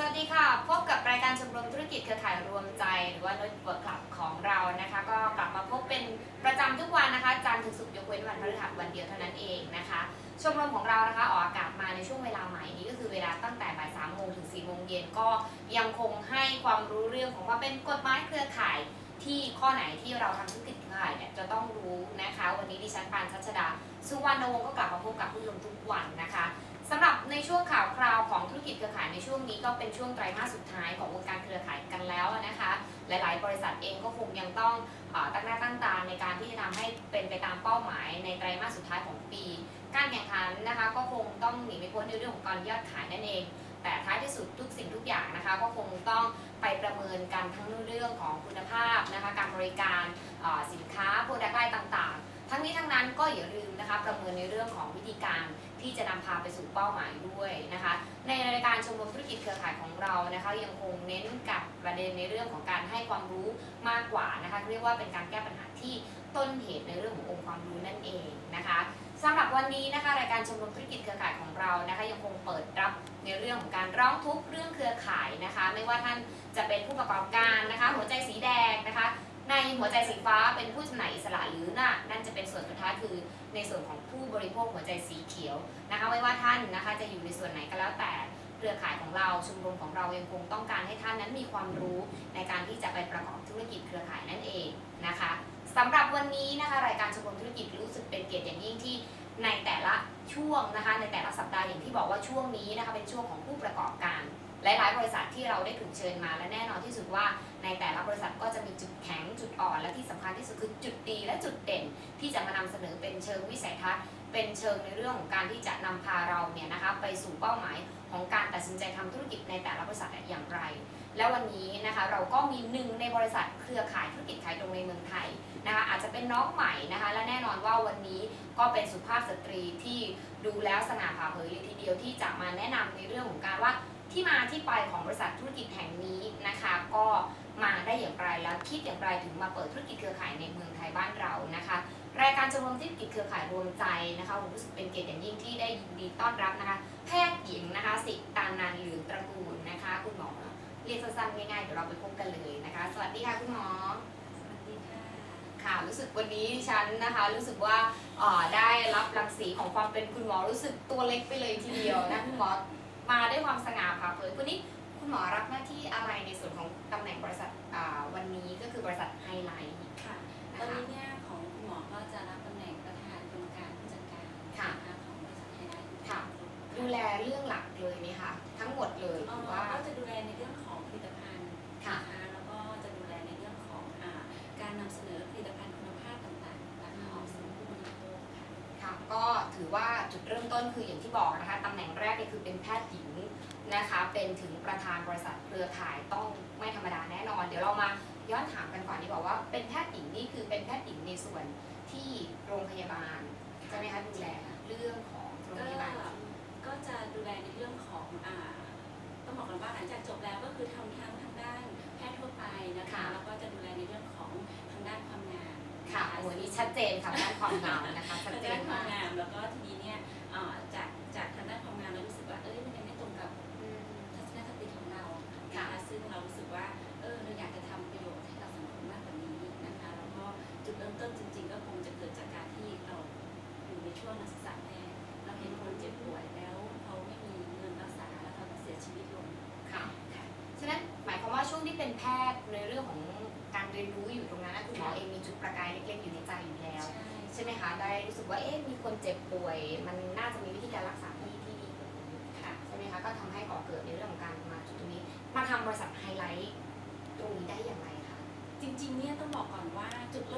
สวัสดีค่ะ พบกับรายการชมรมธุรกิจเครือข่ายรวมใจ หรือว่า n o t w o r k Club ของเรานะคะ ก็กลับมาพบเป็นประจำทุกวันนะคะจันทร์ถึงศุกร์ยกเว้นวันพฤหัสวันเดียวเท่านั้นเองนะคะ ชมรมของเรานะคะออกอากาศมาในช่วงเวลาใหม่นี้ก็คือเวลาตั้งแต่บ่ายสามโมงถึงสี่โมงเย็นก็ยังคงให้ความรู้เรื่องของว่าเป็นกฎหมายเครือข่ายที่ข้อไหนที่เราทำธุรกิจเครือข่ายเนี่ยจะต้องรู้นะคะ วันนี้ดิฉันปานชัชดา สุวรรณวงศ์ก็กลับมาพบกับผู้ชมทุกวันนะคะ สำหรับในช่วงข่าวคราวของธุรกิจเครือข่ายในช่วงนี้ก็เป็นช่วงไตรมาสสุดท้ายของวงการเครือข่ายกันแล้วนะคะ หลาย ๆ บริษัทเองก็คงยังต้องอตั้งหน้าตั้งตาในการที่จะทำให้เป็นไปตามเป้าหมายในไตรมาสสุดท้ายของปี การแข่งขันนะคะก็คงต้องหนีไม่พ้นในเรื่องของการยอดขายนั่นเอง แต่ท้ายที่สุดทุกสิ่งทุกอย่างนะคะ ก็คงต้องไปประเมินกันทั้งเรื่องของคุณภาพนะคะการบริการสินค้าโปรดักต์ไลน์ต่าง ๆ ทั้งนี้ทั้งนั้นก็อย่าลืมนะคะประเมินในเรื่องของวิธีการ ที่จะนำพาไปสู่เป้าหมายด้วยนะคะ ในรายการชมรมธุรกิจเครือข่ายของเรานะคะยังคงเน้นกับประเด็นในเรื่องของการให้ความรู้มากกว่านะคะเรียกว่าเป็นการแก้ปัญหาที่ต้นเหตุในเรื่องขององค์ความรู้นั่นเองนะคะสำหรับวันนี้นะคะรายการชมรมธุรกิจเครือข่ายของเรานะคะยังคงเปิดรับในเรื่องของการร้องทุกข์เรื่องเครือข่ายนะคะ ไม่ว่าท่านจะเป็นผู้ประกอบการนะคะ หัวใจสีแดงนะคะ ในหัวใจสีฟ้าเป็นผู้จำหน่ายอิสระหรือน่ะนั่นจะเป็นส่วนสุดท้ายคือในส่วนของ บริโภคหัวใจสีเขียวนะคะไม่ว่าท่านนะคะจะอยู่ในส่วนไหนก็แล้วแต่เครือข่ายของเราชุมรมของเรายังคงต้องการให้ท่านนั้นมีความรู้ในการที่จะไปประกอบธุรกิจเครือข่ายนั่นเองนะคะสำหรับวันนี้นะคะรายการชมรมธุรกิจรู้สึกเป็นเกียรติอย่างยิ่งที่ในแต่ละช่วงนะคะในแต่ละสัปดาห์อย่างที่บอกว่าช่วงนี้นะคะเป็นช่วงของผู้ประกอบการหลาย ๆ บริษัทที่เราได้ถูกเชิญมาและแน่นอนที่สุดว่า ในแต่ละบริษัทก็จะมีจุดแข็งจุดอ่อน และที่สำคัญที่สุดคือจุดดีและจุดเด่น ที่จะมานำเสนอเป็นเชิงวิสัยทัศน์ เป็นเชิงในเรื่องของการที่จะนำพาเราเนี่ยนะคะไปสู่เป้าหมายของการตัดสินใจทำธุรกิจในแต่ละบริษัทอย่างไร และวันนี้นะคะเราก็มีหนึ่งในบริษัทเครือข่ายธุรกิจขายตรงในเมืองไทยนะคะอาจจะเป็นน้องใหม่นะคะและแน่นอนว่าวันนี้ก็เป็นสุภาพสตรีที่ดูแล้วสง่าผ่าเผยเลยทีเดียวที่จะมาแนะนำในเรื่องของการว่าที่มาที่ไปของบริษัทธุรกิจแห่งนี้นะคะ ก็มาได้อย่างไรแล้วคิดอย่างไรถึงมาเปิดธุรกิจเครือข่ายในเมืองไทยบ้านเรานะคะ รายการชมรมธุรกิจเครือข่ายรวมใจนะคะผมรู้สึกเป็นเกียรติอย่างยิ่งที่ได้ยินดีต้อนรับนะคะ แพทย์หญิงนะคะ สิตานันหรือตระกูลนะคะ คุณหมอเรียกสั้นๆง่ายๆเดี๋ยวเราไปพบกันเลยนะคะ สวัสดีค่ะคุณหมอสวัสดีค่ะค่ะรู้สึกวันนี้ดิฉันนะคะรู้สึกว่าเอ่อได้รับรังสีของความเป็นคุณหมอรู้สึกตัวเล็กไปเลยทีเดียวนะคุณหมอมาด้วยความสง่าผ่าเผยวันนี้คุณหมอรับหน้าที่อะไรในส่วนของตำแหน่งบริษัทอ่าวันนี้ก็คือบริษัทไฮไลท์ค่ะนะตอนคะนี้เนี่ย เรื่องหลักเลยไหมคะทั้งหมดเลยเอ่หรืออว่าก็จะดูแลในเรื่องของผลิตภัณฑ์ค่ะนะคะแล้วก็จะดูแลในเรื่องของอ่าการนำเสนอผลิตภัณฑ์คุณภาพต่างๆนะคะออกสู่ผู้บริโภคค่ะค่ะก็ถือว่าจุดเริ่มต้นคืออย่างที่บอกนะคะตำแหน่งแรกเนี่ยคือเป็นแพทย์หญิงนะคะเป็นถึงประธานบริษัทเครือข่ายต้องไม่ธรรมดาแน่นอน เดี๋ยวเรามาย้อนถามกันก่อนดีกว่าว่าเป็นแพทย์หญิงนี่คือเป็นแพทย์หญิงในส่วนที่โรงพยาบาลใช่ไหมคะดูแลเรื่องของโรงก็พยาบาล ก็จะดูแลในเรื่องของอ่าต้องบอกกันว่าหลังจากจบแล้วก็คือทำทั้งทางด้านแพทย์ทั่วไปนะคะค่ะแล้วก็จะดูแลในเรื่องของทางด้านความงามค่ะโอ้โหนี่ชัดเจนค่ะด้านความงามนะคะชัดทางเจด้านนความมากงามแล้วก็ทีนี้เนี่ยเอ่อจากจากทางด้านความงามเรารู้สึกว่าเอ้ยมันยังไม่ตรงกับอืมทัศนคติของเราค่ะนะคะซึ่งเรารู้สึกว่าเออเราอยากจะทำประโยชน์ให้กับสังคมมากกว่านี้นะคะแล้วก็จุดเริ่มต้นจริง ๆ ก็คงจะเกิดจากการที่เราอยู่ในช่วงนักศึกษาแพทย์ เราเห็นคนเจ็บป่วยแล้วเขาไม่มีเงินรักษาแล้วเขาก็เสียชีวิตลงค่ะฉะนั้นหมายความว่าช่วงที่เป็นแพทย์ในเรื่องของการเรียนรู้อยู่ตรงนั้นนะคุณหมอเองมีจุดประกายเล็กๆอยู่ในใจอยู่แล้วใช่ใช่ไหมคะได้รู้สึกว่าเอ๊ะมีคนเจ็บป่วย มันน่าจะมีวิธีการรักษาที่ที่ดีกว่านี้ค่ะใช่ไหมคะก็ทำให้ก่อเกิดในเรื่องของการมาจุดตรงนี้ มาทำบริษัทไฮไลท์ตรงนี้ได้อย่างไรคะจริงๆเนี่ยต้องบอกก่อนว่าจุดเริ่ม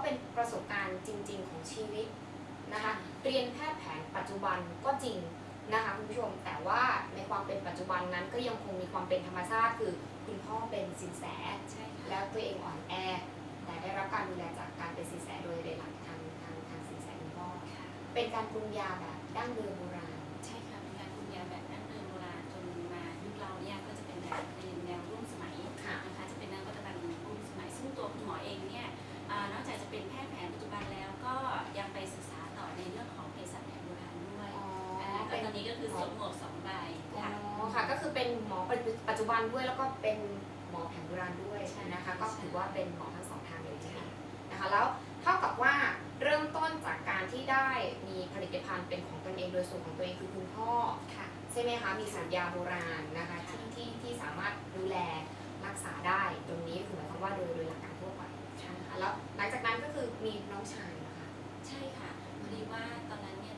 เท่ากับว่าเป็นประสบการณ์จริง ๆ ของชีวิตนะคะเรียนแพทย์แผนปัจจุบันก็จริงนะคะคุณผู้ชมแต่ว่าในความเป็นปัจจุบันนั้นก็ยังคงมีความเป็นธรรมชาติคือคุณพ่อเป็นสินแสใช่ค่ะแล้วตัวเองอ่อนแอ แต่ได้รับการดูแลจากการเป็นสินแสโดยโดยหลักทางทางทางสินแสคุณพ่อค่ะเป็นการปรุงยาแบบดั้งเดิมโบ คือสวมหมวกสองใบอ๋ค่ะอค่ะ ก็คือเป็นหมอปัจจุบันด้วยแล้วก็เป็นหมอแผนโบราณด้วยนะคะ ก็ถือว่าเป็นหมอทั้งสองทางเลยทีเดียวนะคะ แล้วเท่ากับว่าเริ่มต้นจากการที่ได้มีผลิตภัณฑ์เป็นของตนเองโดยส่วนของตัวเองคือคุณพ่อค่ะ ใช่ไหมคะ มีสูตรยาโบราณนะคะที่ที่ที่สามารถดูแลรักษาได้ตรงนี้คือหมายความว่าโดยโดยหลักการทั่วไปนะคะแล้วหลังจากนั้นก็คือมีน้องชายนะคะ ใช่ค่ะพอดีว่าตอนนั้นเนี่ย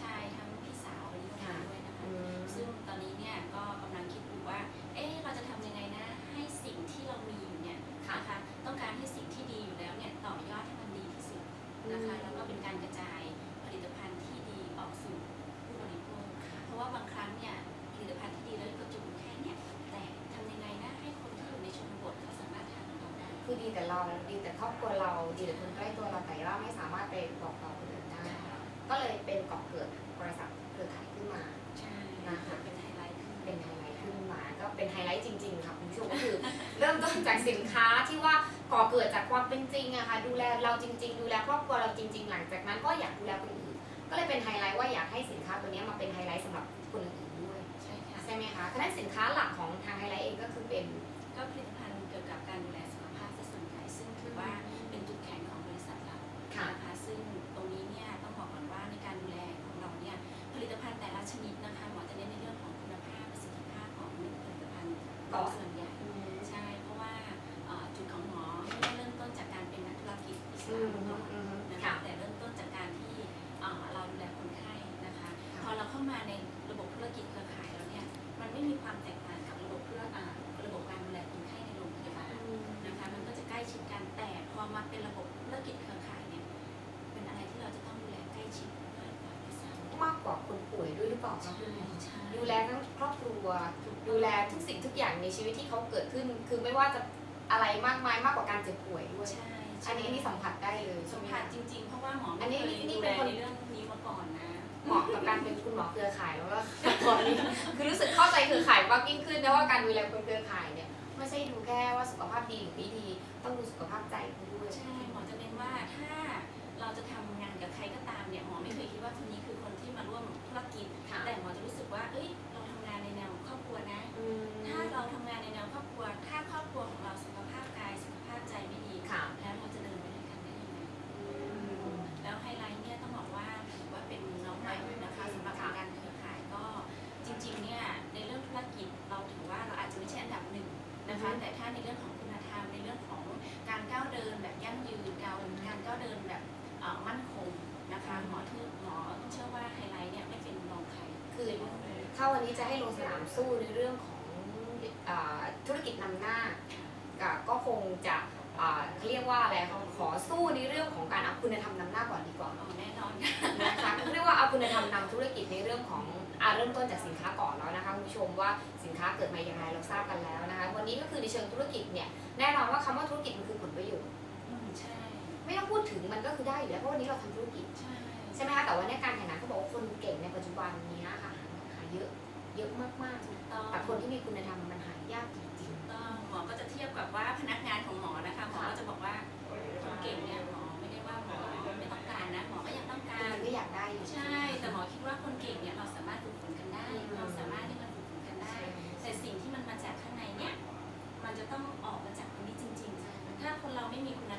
ชายทั้งพี่สาวอะไรอย่างเงี้ยด้วยนะคะ ซึ่งตอนนี้เนี่ยก็กำลังคิดอยู่ว่า เอ๊ะเราจะทำยังไงนะให้สิ่งที่เรามีอยู่เนี่ยนะคะต้องการให้สิ่งที่ดีอยู่แล้วเนี่ยต่อยอดให้มันดีที่สุดนะคะแล้วก็เป็นการกระจายผลิตภัณฑ์ที่ดีออกสู่ผู้บริโภคเพราะว่าบางครั้งเนี่ยผลิตภัณฑ์ที่ดีแล้วก็จุแค่เนี่ยแต่ทำยังไงนะให้คนที่อยู่ในชนบทเขาสามารถทานของเราได้คือดีแต่เราดีแต่ครอบครัวเราดีแต่คนใกล้ตัวเราแต่ว่าไม่สามารถไปบอกต่อคนอื่นได้ ก็เลยเป็นก่อเกิดบริษัทเครือข่ายขึ้นมาใช่นะคะเป็นไฮไลท์ขึ้นเป็นไฮไลท์ขึ้นมาก็เป็นไฮไลท์จริง ๆ ค่ะคุณผู้ชมก็คือเริ่มต้นจากสินค้าที่ว่าก่อเกิดจากความเป็นจริงอะค่ะดูแลเราจริง ๆ ดูแลครอบครัวเราจริง ๆ หลังจากนั้นก็อยากดูแลคนอื่นก็เลยเป็นไฮไลท์ว่าอยากให้สินค้าตัวนี้มาเป็นไฮไลท์สำหรับคนอื่นๆด้วยใช่ค่ะใช่ไหมคะฉะนั้นสินค้าหลักของทางไฮไลท์เองก็คือเป็นก็ผลิตภัณ มาในระบบธุรกิจเครือข่ายแล้วเนี่ยมันไม่มีความแตกต่างกับระบบเพื่ออ่าระบบการดูแลคนไข้ในโรงพยาบาลนะคะมันก็จะใกล้ชิดกันแต่พอมาเป็นระบบธุรกิจเครือข่ายเนี่ยเป็นอะไรที่เราจะต้องดูแลใกล้ชิดมากกว่าด้วยซ้ำมากกว่าคนป่วยด้วยหรือเปล่าคะคุณหมอใช่ดูแลทั้งครอบครัว ดูแลทุกสิ่งทุกอย่างในชีวิตที่เขาเกิดขึ้น คือไม่ว่าจะอะไรมากมายมากกว่าการเจ็บป่วยด้วย ใช่อันนี้อันนี้สัมผัสได้เลยสัใช่มไหมผัสคะ จริงๆ เพราะว่าหมออัไม่นนี้เคยนี่ดูเป็แลนคน ในเรื่องนี้มาก่อนนะ เหมาะกับการเป็นคุณหมอเครือข่ายแล้วก็ตอนนี้คือรู้สึกเข้าใจเครือข่ายมากยิ่งขึ้นนะว่าการดูแลคนเครือข่ายเนี่ยไม่ใช่ดูแค่ว่าสุขภาพดีหรือไม่ดี ต้องดูสุขภาพใจด้วยใช่หมอจะเน้นว่าถ้าเราจะทำงา การก้าวเดินแบบเอ่อมั่นคงนะคะหมอทือหมอเชื่อว่าไฮไลท์เนี่ยไม่เป็นรองใครคือถ้าวันนี้จะให้ลงสนามสู้ในเรื่องของอ่าธุรกิจนำหน้า ก็ก็คงจะอ่าเขาเรียกว่าอะไรคะขอสู้ในเรื่องของการเอาคุณธรรมนำหน้าก่อนดีกว่าอ๋อแน่นอนค่ะนะคะเรียกว่าเอาคุณธรรมนำธุรกิจในเรื่องของอ่าเริ่มต้นจากสินค้าก่อนแล้วนะคะคุณผู้ชมว่าสินค้าเกิดมาอย่างไรเราทราบกันแล้วนะคะวันนี้ก็คือในเชิงธุรกิจเนี่ยแน่นอนว่าคำว่าธุรกิจมันคือผลประโยชน์อืมใช่ ไม่ต้องพูดถึงมันก็คือได้อยู่แล้วเพราะวันนี้เราทำธุรกิจใช่ใช่ไหมคะแต่ว่าในการแข่งขันเขาบอกว่าคนเก่งในปัจจุบันนี้ค่ะหาเยอะเยอะมากถูกต้องๆแต่คนที่มีคุณธรรมมันหายากจริงถูกต้องหมอก็จะเทียบกับว่าพนักงานของหมอนะคะหมอก็จะบอกว่าคนเก่งเนี่ยหมอไม่ได้ว่าหมอไม่ต้องการนะหมอก็ยังต้องๆกาคือรมันก็อยากได้อยู่ใช่ แต่หมอคิดว่าคนเก่งเนี่ยเราสามารถฝึกฝนกันได้เราสามารถที่มันฝึกฝนกันได้ แต่สิ่งที่มันมาจากข้างในเนี่ยมันจะต้องออกมาจากตรงนี้จริง ๆ ถ้าคนเราไม่มีคุณ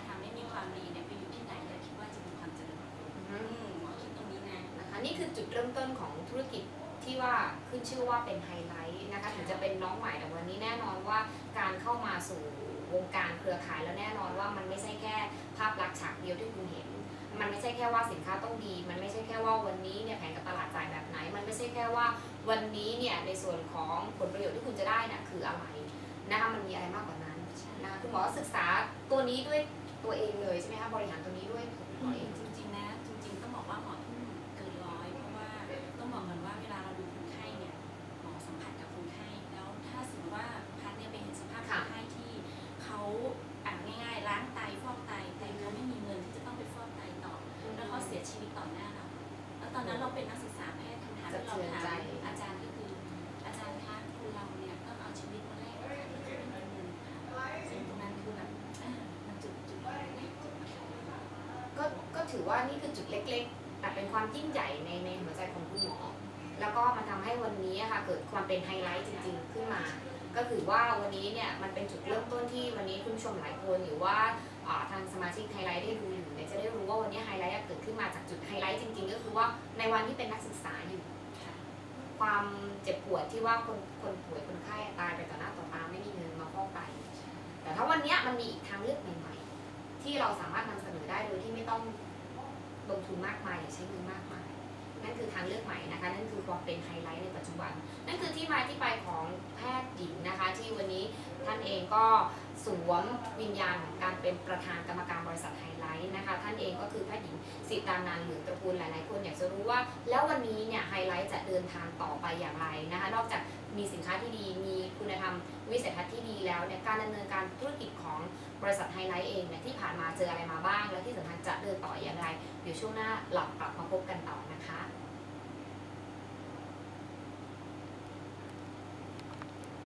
นี่คือจุดเริ่มต้นของธุรกิจที่ว่าขึ้นชื่อว่าเป็นไฮไลท์นะคะถึงจะเป็นน้องใหม่แต่วันนี้แน่นอนว่าการเข้ามาสู่วงการเครือข่ายแล้วแน่นอนว่ามันไม่ใช่แค่ภาพลักษณ์ฉากเดียวที่คุณเห็น มันไม่ใช่แค่ว่าสินค้าต้องดี มันไม่ใช่แค่ว่าวันนี้เนี่ยแผนกับตลาดจ่ายแบบไหน มันไม่ใช่แค่ว่าวันนี้เนี่ยในส่วนของผลประโยชน์ที่คุณจะได้น่ะคืออะไรนะคะมันมีอะไรมากกว่านั้นนะคะคุณหมอศึกษาตัวนี้ด้วยตัวเองเลยใช่ไหมคะบริหารตัวนี้ด้วยตัวเองจริงๆนะจริงๆต้อง ชีวิตต่อหน้าเราแล้วตอนนั้นเราเป็นนักศึกษาแพทย์คำถามที่เราถามอาจารย์ก็คือ อาจารย์คะคนเราเนี่ยต้องเอาชีวิตมาแลกกับการที่จะเป็นเงินค่ะซึ่งตรงนั้นคือแบบอ่ามันจุดจุดอะไรเนี่ยจุดอะไร ก็ก็ ถือว่านี่คือจุดเล็ก ๆ แต่เป็นความยิ่งใหญ่ในในหัวใจของคุณหมอ แล้วก็มันทำให้วันนี้ค่ะเกิดความเป็นไฮไลท์จริง ๆ ขึ้นมา ก็คือว่าวันนี้เนี่ยมันเป็นจุดเริ่มต้นที่วันนี้คุณชมหลายคนหรือว่าทางสมาชิกไฮไลท์ได้ดูอยู่เนี่ยจะได้รู้ว่าวันนี้ไฮไลท์เกิดขึ้นมาจากจุดไฮไลท์จริง ๆ ก็คือว่าในวันที่เป็นนักศึกษาอยู่ความเจ็บปวดที่ว่าคนคนป่วยคนไข้ตายไปต่อหน้าต่อตาไม่มีเงินมาฟอกไตแต่ถ้าวันนี้มันมีอีกทางเลือกใหม่ ๆ ที่เราสามารถนำเสนอได้โดยที่ไม่ต้อง ลงทุนมากมายหรือใช้เงินมากมาย นั่นคือทางเลือกใหม่นะคะ นั่นคือความเป็นไฮไลท์ในปัจจุบัน นั่นคือที่มาที่ไปของแพทย์หญิงนะคะ ที่วันนี้ท่านเองก็สวมวิญญาณของการเป็นประธานกรรมการบริษัทไฮไลท์นะคะ ท่านเองก็คือแพทย์หญิงสิตานันหรือตระกูลหลาย แล้ววันนี้เนี่ยไฮไลท์จะเดินทางต่อไปอย่างไรนะคะ นอกจากมีสินค้าที่ดี มีคุณธรรมวิสัยทัศน์ที่ดีแล้วเนี่ยการดำเนินการธุรกิจของบริษัทไฮไลท์เองเนี่ยที่ผ่านมาเจออะไรมาบ้าง และที่สำคัญจะเดินต่ออย่างไร เดี๋ยวช่วงหน้าหลับกลับมาพบกันต่อนะคะ